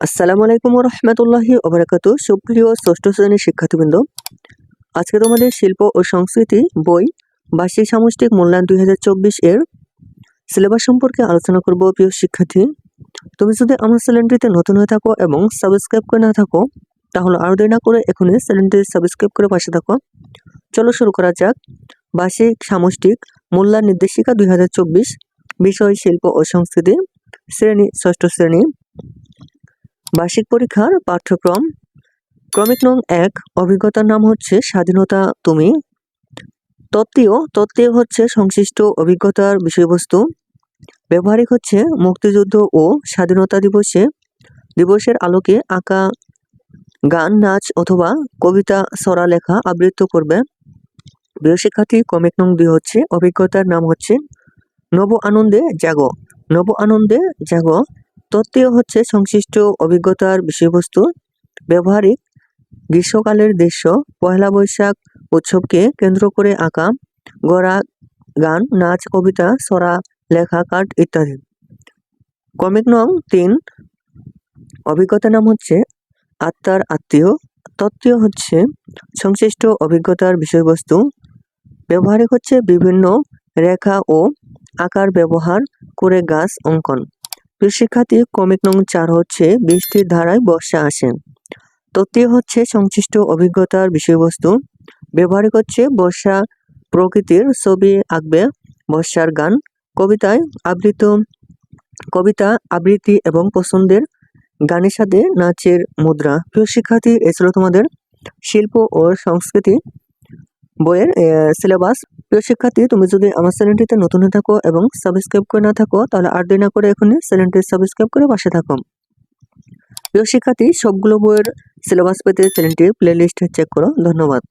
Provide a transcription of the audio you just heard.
আসসালামু আলাইকুম রহমতুল্লাহি ওবরাকাত সুপ্রিয় ষষ্ঠ শ্রেণির শিক্ষার্থীবৃন্দ, আজকে তোমাদের শিল্প ও সংস্কৃতি বই বার্ষিক সামষ্টিক মূল্যায়ন দুই হাজার চব্বিশ এর সিলেবাস সম্পর্কে আলোচনা করব প্রিয় শিক্ষার্থী। তুমি যদি আমার চ্যানেলটিতে নতুন হয়ে থাকো এবং সাবস্ক্রাইব করে না থাকো, তাহলে আরও দেরি না করে এখনই চ্যানেলটি সাবস্ক্রাইব করে পাশে থাকো। চলো শুরু করা যাক। বার্ষিক সামষ্টিক মূল্যায়ন নির্দেশিকা দুই হাজার চব্বিশ, বিষয় শিল্প ও সংস্কৃতি, শ্রেণি ষষ্ঠ শ্রেণি। বার্ষিক পরীক্ষার পাঠ্যক্রম। ক্রমিক নং এক, অভিজ্ঞতার নাম হচ্ছে স্বাধীনতা তুমি। তত্ত্বীয় তত্ত্বীয় হচ্ছে সংশ্লিষ্ট অভিজ্ঞতার বিষয়বস্তু। ব্যবহারিক হচ্ছে মুক্তিযুদ্ধ ও স্বাধীনতা দিবসে। দিবসের আলোকে আঁকা, গান, নাচ অথবা কবিতা সরা লেখা আবৃত্ত করবে। প্রিয় শিক্ষার্থী কমিক নং দুই হচ্ছে অভিজ্ঞতার নাম হচ্ছে নব আনন্দে জাগো। নব আনন্দে জাগো। তত্ত্বীয় হচ্ছে সংশ্লিষ্ট অভিজ্ঞতার বিষয়বস্তু। ব্যবহারিক গ্রীষ্মকালের দৃশ্য পয়লা বৈশাখ উৎসবকে কেন্দ্র করে আঁকা, গড়া, গান, নাচ, কবিতা সরা লেখা কার্ড ইত্যাদি। কমিক নং তিন অভিজ্ঞতার নাম হচ্ছে আত্মার আত্মীয়। তত্ত্বীয় হচ্ছে সংশ্লিষ্ট অভিজ্ঞতার বিষয়বস্তু। ব্যবহারিক হচ্ছে বিভিন্ন রেখা ও আকার ব্যবহার করে গাছ অঙ্কন। শিক্ষার্থী কমিক নং চার হচ্ছে বৃষ্টির ধারায় বর্ষা আসে। তত্ত্বীয় হচ্ছে সংশ্লিষ্ট অভিজ্ঞতার বিষয়বস্তু। ব্যবহারিক হচ্ছে বর্ষা প্রকৃতির ছবি আঁকবে বর্ষার গান, কবিতায় আবৃত, কবিতা আবৃত্তি এবং পছন্দের গানের সাথে নাচের মুদ্রা। প্রিয় শিক্ষার্থী এছাড়াও তোমাদের শিল্প ও সংস্কৃতি বইয়ের সিলেবাস প্রিয় শিক্ষার্থী, তুমি যদি আমার চ্যানেলটিতে নতুন হয়ে থাকো এবং সাবস্ক্রাইব করে না থাকো, তাহলে আর দেরি না করে এখনই চ্যানেলটি সাবস্ক্রাইব করে পাশে থাকো। প্রিয় শিক্ষার্থী, সবগুলো বইয়ের সিলেবাস পেতে চ্যানেলটি প্লেলিস্ট চেক করো। ধন্যবাদ।